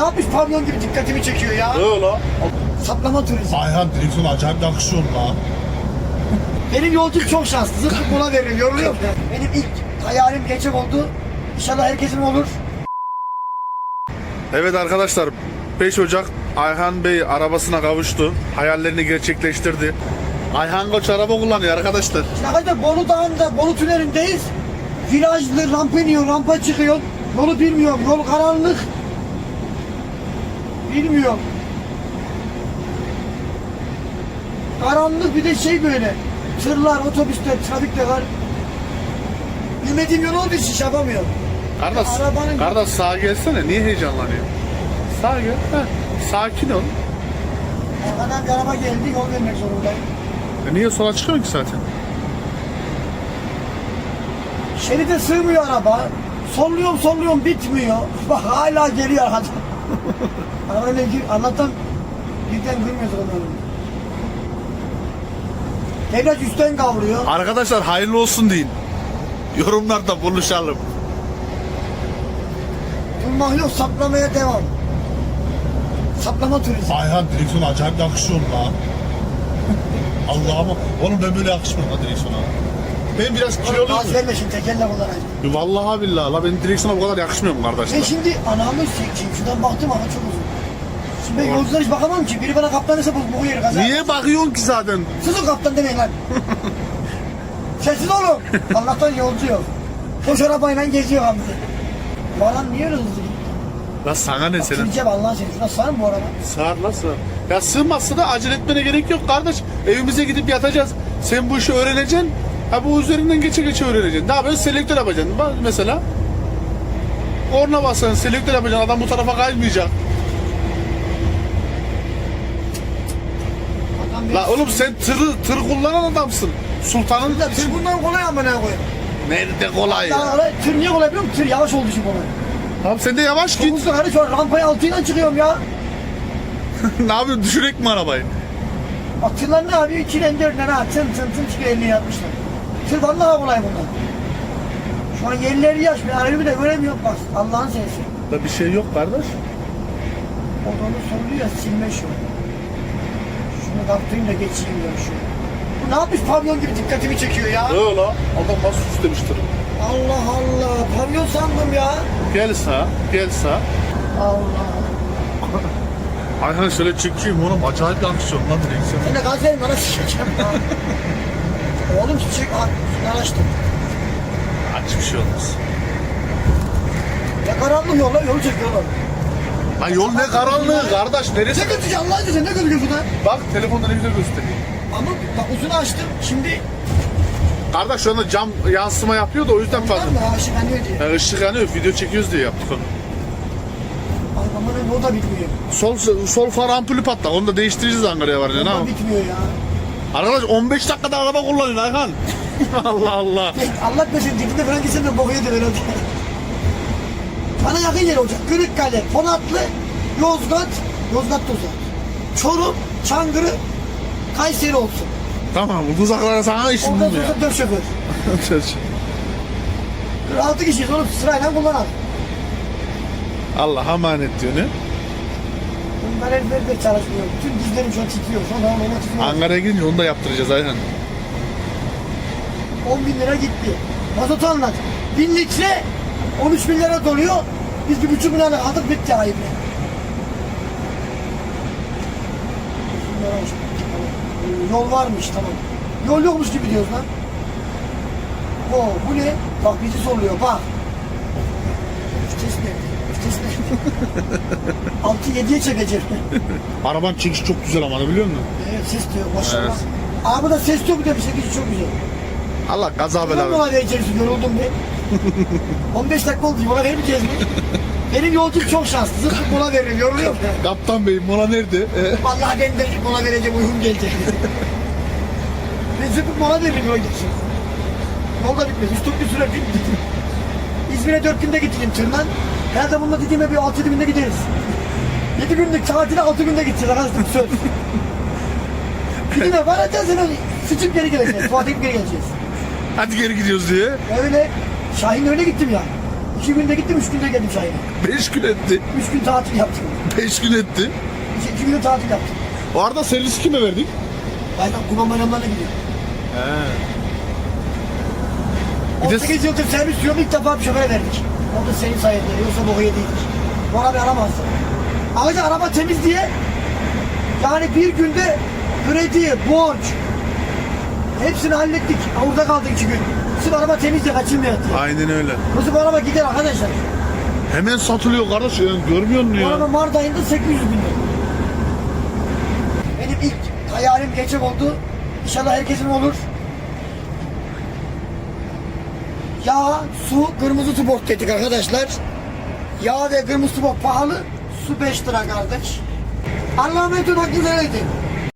Ne yapmış pavyon gibi dikkatimi çekiyor ya. Ne o la? Saplama turizmi. Ayhan direksiyon acayip yakışıyor la. Benim yolcum çok şanslı. Zıplık mola veririm. Yoruluyorum. Benim ilk hayalim geçim oldu. İnşallah herkesin olur. Evet arkadaşlar 5 Ocak Ayhan Bey arabasına kavuştu. Hayallerini gerçekleştirdi. Ayhan Koç araba kullanıyor arkadaşlar. Arkadaşlar Bolu Dağı'nda, Bolu Tüneli'ndeyiz. Virajlı rampa iniyor, rampa çıkıyor. Yolu bilmiyorum, yol karanlık. Bilmiyorum. Karanlık bir de şey böyle. Tırlar, otobüsler, trafikte var. Bilmediğim yol olduğu için şey yapamıyorum. Kardeş, Arabanın- kardeş sağa gelsene. Niye heyecanlanıyor? Sağa gel. Heh, sakin ol. Arkadan bir araba geldi, yol vermek zorundayım. E niye sola çıkıyorsun ki zaten? Şeride sığmıyor araba. Solluyorum solluyorum bitmiyor. Bak hala geliyor arkadan. Arabayla ilgili anlatan birden görmüyoruz onları. Devlet üstten kavruyor. Arkadaşlar hayırlı olsun deyin. Yorumlarda buluşalım. Durmak yok saplamaya devam. Saplama turizmi. Ayhan direksiyon acayip yakışıyor la. Allah'ım oğlum ben böyle yakışmam la direksiyona. Ben biraz kiloluyum. Gaz verme şimdi tekerle kullanacağım. Vallahi billahi la benim direksiyona bu kadar yakışmıyor mu Ben kardeşler? şimdi anamı çekeyim. Şuradan baktım ama çok uzun. Şimdi ben yolcular hiç bakamam ki. Biri bana kaptan ise bu, bu yeri kazar. Niye bakıyorsun ki zaten? Sizin kaptan demeyin lan. Sessiz olun. Allah'tan yolcu yok. Koş arabayla geziyor abi. Bu adam niye öyle hızlı gitti? La sana ne senin? Gideceğim Allah'ın seni. Şuna sar mı bu araba? Sığar la sığar. Ya sığmazsa da acele etmene gerek yok kardeş. Evimize gidip yatacağız. Sen bu işi öğreneceksin. Ha bu üzerinden geçe geçe öğreneceksin. Ne yapıyorsun? Selektör yapacaksın. Bak mesela. Korna basacaksın, selektör yapacaksın. Adam bu tarafa kaymayacak. La oğlum sen tırı, tır kullanan adamsın. Sultanın Ya Tır bundan kolay ama ne koyayım? Nerede kolay Ya. kolay- Tır niye kolay biliyor musun? Tır yavaş olduğu için kolay. Tamam sen de yavaş git. hızlı kardeş var. Rampayı altıyla çıkıyorum ya. ne yapıyorsun? Düşürek mi arabayı? Bak tırlar ne yapıyor? İkiden dörtten ha. Tın tın tın çıkıyor 50'ye yapmışlar. Tır vallahi kolay bundan. Şu an yerleri yaş. Ben arabayı da göremiyorum bak. Allah'ın sensin. Da bir şey yok kardeş. Odanı soruluyor silme şu. Şunu kaptırayım da geçeyim ya şu. Bu ne yapmış pavyon gibi dikkatimi çekiyor ya. Ne ola? Adam nasıl süslemiştir? Allah Allah pavyon sandım ya. Gel sağa, gel sağa. Allah. Ayhan şöyle çekeyim oğlum. Acayip yakışıyor lan direksiyon. Sen de gaz verin bana ya. Oğlum çiçek açtım. Aç bir şey olmaz. Ya karanlık yolla yolu çekiyorlar. Lan yol ne karanlığı kardeş neresi? Ne kötü Allah aşkına ne kötü şuna. Bak telefonda ne güzel gösteriyor. Ama bak uzunu açtım. Şimdi Kardeş şu anda cam yansıma yapıyor da o yüzden var fazla. mı? Ha ışık yanıyor diye. Yani ışık yanıyor video çekiyoruz diye yaptık onu. Ay aman o da bitmiyor. Sol sol far ampulü patlak onu da değiştireceğiz Ankara'ya O ne da bitmiyor ya. Arkadaş 15 dakikada araba kullanıyor Ayhan. Allah Allah. Allah mesin dibinde falan gitsen de boku yedir herhalde. Bana yakın yer olacak. Kırıkkale, Ponatlı, Yozgat, Yozgat da uzak. Çorum, Çankırı, Kayseri olsun. Tamam uzaklara sana işin Ondan ya? sonra dört şoför. Altı kişiyiz oğlum sırayla kullanalım. Allah emanet diyor ne? Bunlar el ver ver çalışmıyor. Bütün dizlerim şu an titriyor. Şu an tamam ama titriyor. Ankara'ya gidince onu da yaptıracağız Ayhan. 10 bin lira gitti. Mazotu anlat. Bin litre 13 bin lira doluyor. Biz bir buçuk bin lira aldık bitti ayıp. Yol varmış tamam. Yol yokmuş gibi diyoruz lan. Oo, bu ne? Bak bizi soruluyor bak. Nerede? 6-7'ye çekecek. Araban çekiş çok güzel ama biliyor musun? Evet ses diyor maşallah. Evet. Abi da ses yok demiş. Sekiz çok güzel. Allah Ben bela. mola vereceğiz yoruldum be. 15 dakika oldu mola vermeyeceğiz mi? Benim yolcum çok şanslı. Zıplık mola veririm yoruluyorum. Kaptan Bey mola nerede? Ee, Vallahi ben de mola vereceğim uykum gelecek. ben zıplık mola veririm yol gitsin. Yolda bitmez. Üç bir süre bitti. İzmir'e dört günde gideceğim tırla. Herhalde bununla dediğime bir altı günde gideriz. Yedi günlük tatile altı günde gideceğiz arkadaşlar söz. Gidime varacağız hemen sıçıp geri geleceğiz. Tuvalete geri geleceğiz. Hadi geri gidiyoruz diye. Öyle. Şahin öyle gittim ya. İki günde gittim, üç günde geldim Şahin'e. 5 gün etti. Üç gün tatil yaptım. 5 gün etti. İki, iki gün tatil yaptım. O arada servisi kime verdik? Bayram kurban bayramlarına gidiyor. Bir de- 18 yıldır servis sürüyorum ilk defa bir şoföre verdik. O da senin sayende yoksa boku yediydik. Bu arabayı alamazdı. Ayrıca araba temiz diye yani bir günde kredi, borç hepsini hallettik. Orada kaldık iki gün. Sırf araba temiz diye kaçırmıyor diye. Aynen öyle. Bu araba gider arkadaşlar. Hemen satılıyor kardeş. Yani görmüyor musun Bu araba ya? Mart ayında 800 bin lira. Benim ilk hayalim geçim oldu. İnşallah herkesin olur. Yağ, su, kırmızı bok dedik arkadaşlar. Yağ ve kırmızı bok pahalı. Su 5 lira kardeş. Allah'a emanet olun.